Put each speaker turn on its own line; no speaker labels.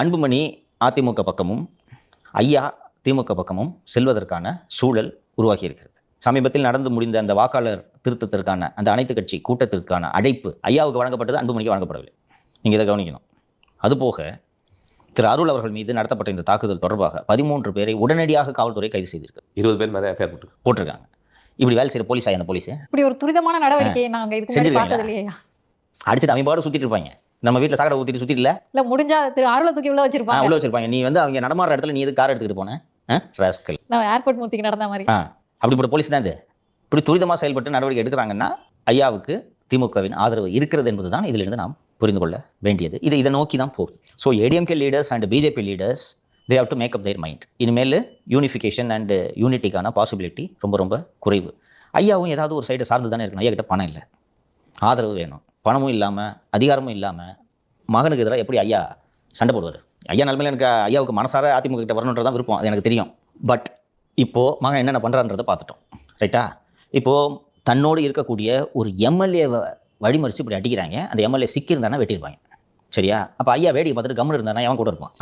அன்புமணி அதிமுக பக்கமும் ஐயா திமுக பக்கமும் செல்வதற்கான சூழல் உருவாகி இருக்கிறது சமீபத்தில் நடந்து முடிந்த அந்த வாக்காளர் திருத்தத்திற்கான அந்த அனைத்து கட்சி கூட்டத்திற்கான அழைப்பு ஐயாவுக்கு வழங்கப்பட்டது அன்புமணிக்கு வழங்கப்படவில்லை. நீங்கள் இதை கவனிக்கணும். அதுபோக திரு அருள் அவர்கள் மீது நடத்தப்பட்ட இந்த தாக்குதல் தொடர்பாக பதிமூன்று பேரை உடனடியாக காவல்துறை கைது செய்திருக்கு.
இருபது பேர் மேலே எஃப்ஐஆர் போட்டு
போட்டிருக்காங்க. இப்படி வேலை செய்கிற போலீஸா அந்த போலீஸ்?
இப்படி ஒரு துரிதமான நடவடிக்கையை நாங்க இதுக்கு முன்னாடி
செஞ்சிருக்கீங்களா?
பார்த்தது இல்லையா
அடிச்சுட்டு அவங்க பாடு சுற்றிட்டு இருப்பாங்க. நம்ம வீட்டில் சாக்கடை ஊற்றிட்டு சுற்றிட்டு இல்லை
இல்ல முடிஞ்சா திரு அருளை தூக்கி உள்ள வச்சிருப்பாங்க.
உள்ள வச்சிருப்பாங்க. நீ வந்து அவங்க நடமாடுற இடத்துல நீ எது கார் எடுத்துக்கிட்டு போனேன் ராஸ்கல்
நம்ம ஏர்போர்ட் மூர்த்திக்கு நடந்த மாதிரி.
ஆ அப்படிப்பட்ட போலீஸ் தான் இது. இப்படி துரிதமாக செயல்பட்டு நடவடிக்கை எடுக்கிறாங்கன்னா ஐயாவுக்கு திமுகவின் ஆதரவு இருக்கிறது என்பது தான் இதிலிருந்து நாம் புரிந்து கொள்ள வேண்டியது. இது இதை நோக்கி தான் போகுது so ADMK leaders and BJP leaders they have to make up their mind இனிமேல் யூனிஃபிகேஷன் அண்ட் யூனிட்டிக்கான பாசிபிலிட்டி ரொம்ப ரொம்ப குறைவு. ஐயாவும் ஏதாவது ஒரு சைடு சார்ந்து தானே இருக்கணும். ஐயா கிட்ட பணம் இல்லை. ஆதரவு வேணும். பணமும் இல்லாமல் அதிகாரமும் இல்லாமல் மகனுக்கு எதிராக எப்படி ஐயா சண்டை போடுவார்? ஐயா நிலமையில எனக்கு ஐயாவுக்கு மனசார அதிமுக கிட்ட வரணுன்றது தான் விருப்பம் அது எனக்கு தெரியும். பட் இப்போது மகன் என்னென்ன பண்ணுறான்றதை பார்த்துட்டோம் ரைட்டா இப்போது தன்னோடு இருக்கக்கூடிய ஒரு எம்எல்ஏவை வழிமறித்து இப்படி அடிக்கிறாங்க. அந்த எம்எல்ஏ சிக்கியிருந்தானா வெட்டியிருப்பாங்க சரியா? அப்போ ஐயா வேடிக்கை பார்த்துட்டு கம்முன்னு இருந்தானா அவன் கூட இருப்பான்.